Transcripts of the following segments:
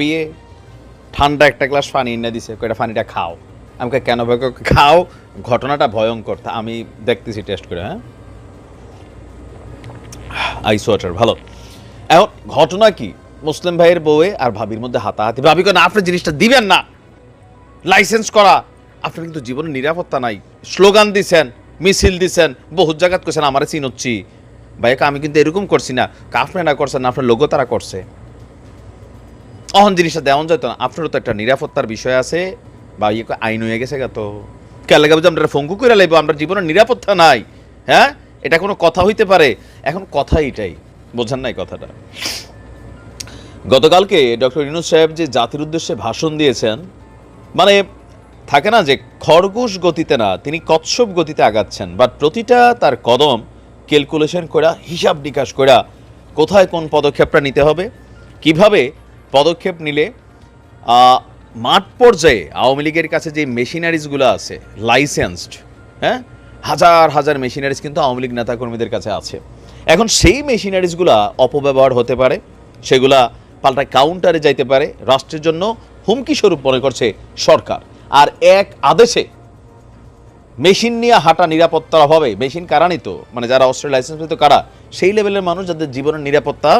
বিয়ে ঠান্ডা একটা গ্লাস পানি এনে দিছে কয়টা পানিটা খাও। আমি কই, কেন কই, খাও। ঘটনাটা ভয়ঙ্কর তা আমি দেখতেছি টেস্ট করে হ্যাঁ? আইস ওয়াটার ভালো। এখন ঘটনা কি? মুসলিম ভাইয়ের বউয়ে আর ভাবির মধ্যে হাতাহাতি। ভাবি কেন আপনি জিনিসটা দিবেন না। লাইসেন্স করা। আপনার কিন্তু জীবনে নিরাপত্তা নাই। স্লোগান দিছেন মিছিল দিছেন বহুত জায়গাত করছেন আমার চিনচ্ছি। ভাইকে আমি কিন্তু এরকম করছি না। না করছেন আপনার লোগো তারা করছে। অহন জিনিসটা দেওয়া যেত না? আপনারও তো একটা নিরাপত্তার বিষয় আছে। বা ইয়ে আইন হয়ে গেছে গা তো। কেন লাগাবো যে আমরা ফঙ্গু করে লাইব, আমরা জীবনের নিরাপত্তা নাই। হ্যাঁ? এটা কোনো কথা হইতে পারে? এখন কথা এটাই বোঝান নাই কথাটা। গতকালকে ডক্টর ইনুস সাহেব যে জাতির উদ্দেশ্যে ভাষণ দিয়েছেন মানে থাকে না যে খরগোশ গতিতে না, তিনি কচ্ছপ গতিতে আগাচ্ছেন বাট প্রতিটা তার কদম ক্যালকুলেশন করা হিসাব নিকাশ করা কোথায় কোন পদক্ষেপটা নিতে হবে, কীভাবে পদক্ষেপ নিলে মাঠ পর্যায়ে আওয়ামী লীগের কাছে যে মেশিনারিজগুলো আছে লাইসেন্সড হ্যাঁ? হাজার হাজার মেশিনারিজ কিন্তু আওয়ামী লীগ নেতাকর্মীদের কাছে আছে। এখন সেই মেশিনারিজগুলা অপব্যবহার হতে পারে, সেগুলা পাল্টা কাউন্টারে যাইতে পারে, রাষ্ট্রের জন্য হুমকি স্বরূপ মনে করছে সরকার। আর এক আদেশে মেশিন নিয়ে হাঁটা নিরাপত্তার অভাবে, মেশিন কারা নিত? মানে যারা অস্ত্রের লাইসেন্স পেত কারা? সেই লেভেলের মানুষ যাদের জীবনের নিরাপত্তা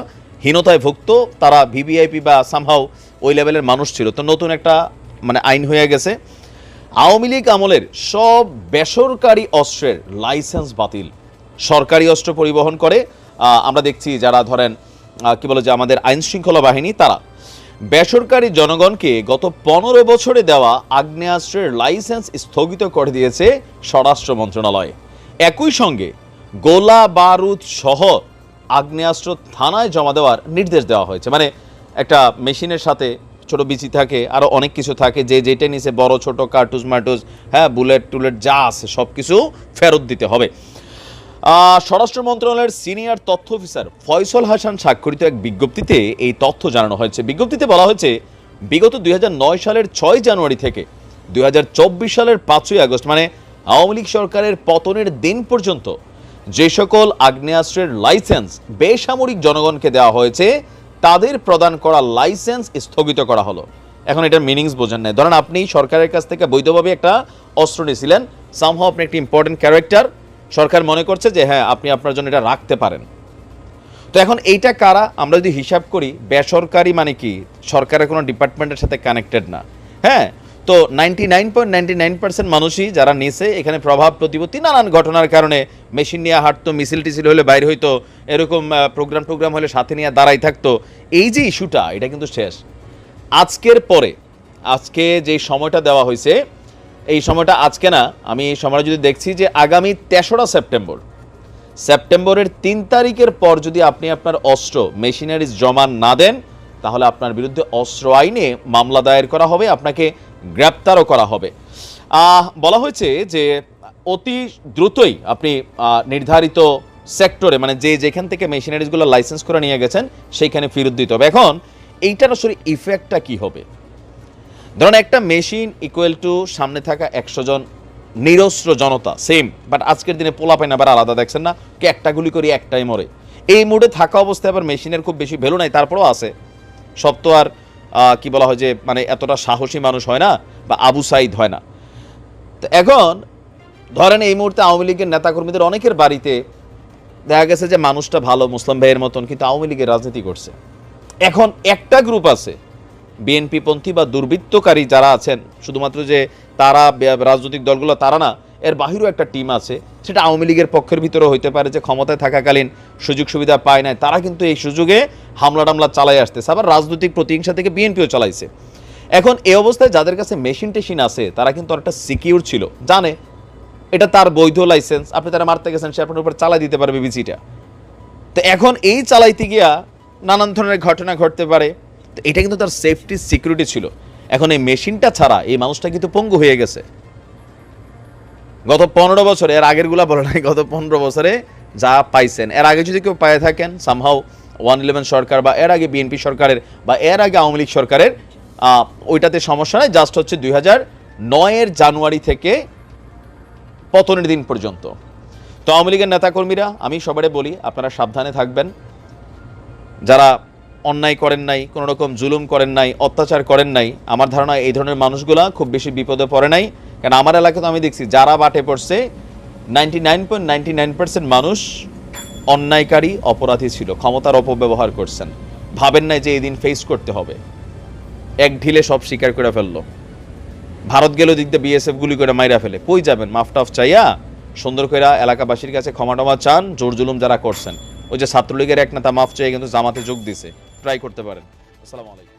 হীনতায় ভুক্ত, তারা ভিভিআইপি বা সামহাও ওই লেভেলের মানুষ ছিল। তো নতুন একটা মানে আইন হয়ে গেছে। আওয়ামী লীগ আমলের সব বেসরকারি অস্ত্রের লাইসেন্স বাতিল। সরকারি অস্ত্র পরিবহন করে আমরা দেখছি যারা ধরেন কি বলে যে আমাদের আইন শৃঙ্খলা বাহিনী, তারা। বেসরকারি জনগণকে গত পনেরো বছরে দেওয়া আগ্নেয়াস্ত্রের লাইসেন্স স্থগিত করে দিয়েছে স্বরাষ্ট্র মন্ত্রণালয়। একই সঙ্গে গোলা বারুদ সহ আগ্নেয়াস্ত্র থানায় জমা দেওয়ার নির্দেশ দেওয়া হয়েছে। মানে একটা মেশিনের সাথে ছোট বিচি থাকে আরও অনেক কিছু থাকে, যে যেটা নিচে বড়, ছোট কার্টুজ মার্টুজ হ্যাঁ বুলেট টুলেট যা আছে সব কিছু ফেরত দিতে হবে। স্বরাষ্ট্র মন্ত্রণালয়ের সিনিয়র তথ্য অফিসার ফয়সল হাসান স্বাক্ষরিত এক বিজ্ঞপ্তিতে এই তথ্য জানানো হয়েছে। বিজ্ঞপ্তিতে বলা হয়েছে, বিগত দুই হাজার নয় সালের ছয় জানুয়ারি থেকে দুই হাজার চব্বিশ সালের পাঁচই আগস্ট মানে আওয়ামী লীগ সরকারের পতনের দিন পর্যন্ত যে সকল আগ্নেয়াস্ত্রের লাইসেন্স বেসামরিক জনগণকে দেওয়া হয়েছে, তাদের প্রদান করা লাইসেন্স স্থগিত করা হলো। এখন এটার মিনিংস বোঝেন নাই। ধরেন আপনি সরকারের কাছ থেকে বৈধভাবে একটা অস্ত্র নিয়েছিলেন সামহাও আপনি একটি ইম্পর্টেন্ট ক্যারেক্টার সরকার মনে করছে যে হ্যাঁ আপনি আপনার জন্য এটা রাখতে পারেন। তো এখন এইটা কারা? আমরা যদি হিসাব করি, বেসরকারি মানে কি? সরকারের কোনো ডিপার্টমেন্টের সাথে কানেক্টেড না। হ্যাঁ তো ninety nine point nine percent মানুষই যারা নিছে, এখানে প্রভাব প্রতিপত্তি নানান ঘটনার কারণে মেশিন নিয়ে হাঁটতো, মিছিল টিছিল হলে বাইরে হইতো, এরকম প্রোগ্রাম টোগ্রাম হলে সাথে নিয়ে দাঁড়াই থাকতো। এই যে ইস্যুটা, এটা কিন্তু শেষ। আজকের পরে, আজকে যে সময়টা দেওয়া হয়েছে এই সময়টা আজকে না, আমি এই সময়টা যদি দেখছি যে আগামী তেসরা সেপ্টেম্বর, সেপ্টেম্বরের তিন তারিখের পর যদি আপনি আপনার অস্ত্র মেশিনারিজ জমা না দেন, তাহলে আপনার বিরুদ্ধে অস্ত্র আইনে মামলা দায়ের করা হবে। আপনাকে গ্রেপ্তারও করা হবে। বলা হয়েছে যে অতি দ্রুতই আপনি নির্ধারিত সেক্টরে মানে যে যেখান থেকে মেশিনারিজগুলো লাইসেন্স করে নিয়ে গেছেন, সেইখানে ফেরত দিতে হবে। এখন এইটার আসলে ইফেক্টটা কি হবে? ধরুন একটা মেশিন ইকুয়াল টু সামনে থাকা একশো জন নিরস্ত্র জনতা সেম বাট আজকের দিনে পোলা পাইন আবার আলাদা, দেখছেন না? কে একটা গুলি করি, একটাই মরে। এই মুডে থাকা অবস্থায় আবার মেশিনের খুব বেশি ভ্যালু নাই, তারপরেও আছে। সব তো আর কি বলা হয় যে মানে এতটা সাহসী মানুষ হয় না বা আবু সাইদ হয় না। তো এখন, ধরেন এই মুহূর্তে আওয়ামী লীগের নেতাকর্মীদের অনেকের বাড়িতে দেখা গেছে যে মানুষটা ভালো, মুসলিম ভাইয়ের মতন, কিন্তু আওয়ামী লীগের রাজনীতি করছে। এখন একটা গ্রুপ আছে, বিএনপি পন্থী বা দুর্বৃত্তকারী যারা আছেন, শুধুমাত্র যে তারা রাজনৈতিক দলগুলো, তারা না এর বাহিরও একটা টিম আছে, সেটা আওয়ামী লীগের পক্ষের ভিতরে হইতে পারে যে ক্ষমতায় থাকাকালীন সুযোগ সুবিধা পায় নাই, তারা কিন্তু এই সুযোগে হামলা টামলা চালাই আসতেছে, আবার রাজনৈতিক প্রতিহিংসা থেকে বিএনপিও চালাইছে। এখন এই অবস্থায় যাদের কাছে মেশিন টেশিন আছে, তারা কিন্তু অনেকটা সিকিউর ছিল, জানে, এটা তার বৈধ লাইসেন্স আপনি তারা মারতে গেছেন, সে আপনার উপর চালাই দিতে পারবে বিচিটা তো এখন এই চালাইতে গিয়া নানান ধরনের ঘটনা ঘটতে পারে, তো এটা কিন্তু তার সেফটি সিকিউরিটি ছিল। এখন এই মেশিনটা ছাড়া এই মানুষটা কিন্তু পঙ্গু হয়ে গেছে। গত পনেরো বছরে, এর আগেরগুলা বলে নাই, গত পনেরো বছরে যা পাইছেন, এর আগে যদি কেউ পায়ে থাকেন সামহাও ওয়ান ইলেভেন সরকার বা এর আগে বিএনপি সরকারের বা এর আগে আওয়ামী লীগ সরকারের ওইটাতে সমস্যা নাই জাস্ট হচ্ছে দুই হাজার নয়ের জানুয়ারি থেকে পতনের দিন পর্যন্ত। তো আওয়ামী লীগের নেতাকর্মীরা, আমি সবারে বলি, আপনারা সাবধানে থাকবেন। যারা অন্যায় করেন নাই কোনো রকম জুলুম করেন নাই, অত্যাচার করেন নাই, আমার ধারণা এই ধরনের মানুষগুলা খুব বেশি বিপদে পড়ে নাই। কারণ আমার এলাকা তো আমি দেখছি, যারা বাটে পড়ছে ninety nine point nine percent মানুষ অন্যায়কারী, অপরাধী ছিল, ক্ষমতার অপব্যবহার করছেন। ভাবেন নাই যে এই দিন ফেস করতে হবে। এক ঢিলে সব স্বীকার করে ফেলল। ভারত গেলেও দিক দিয়ে বিএসএফ গুলি করে মাইরা ফেলে। কই যাবেন? মাফ টাফ চাইয়া সুন্দর করে এলাকাবাসীর কাছে ক্ষমা টমা চান, জোর জুলুম যারা করছেন। ওই যে ছাত্রলীগের এক নেতা মাফ চাই কিন্তু জামাতে যোগ দিছে। ট্রাই করতে পারেন। আসসালামু আলাইকুম।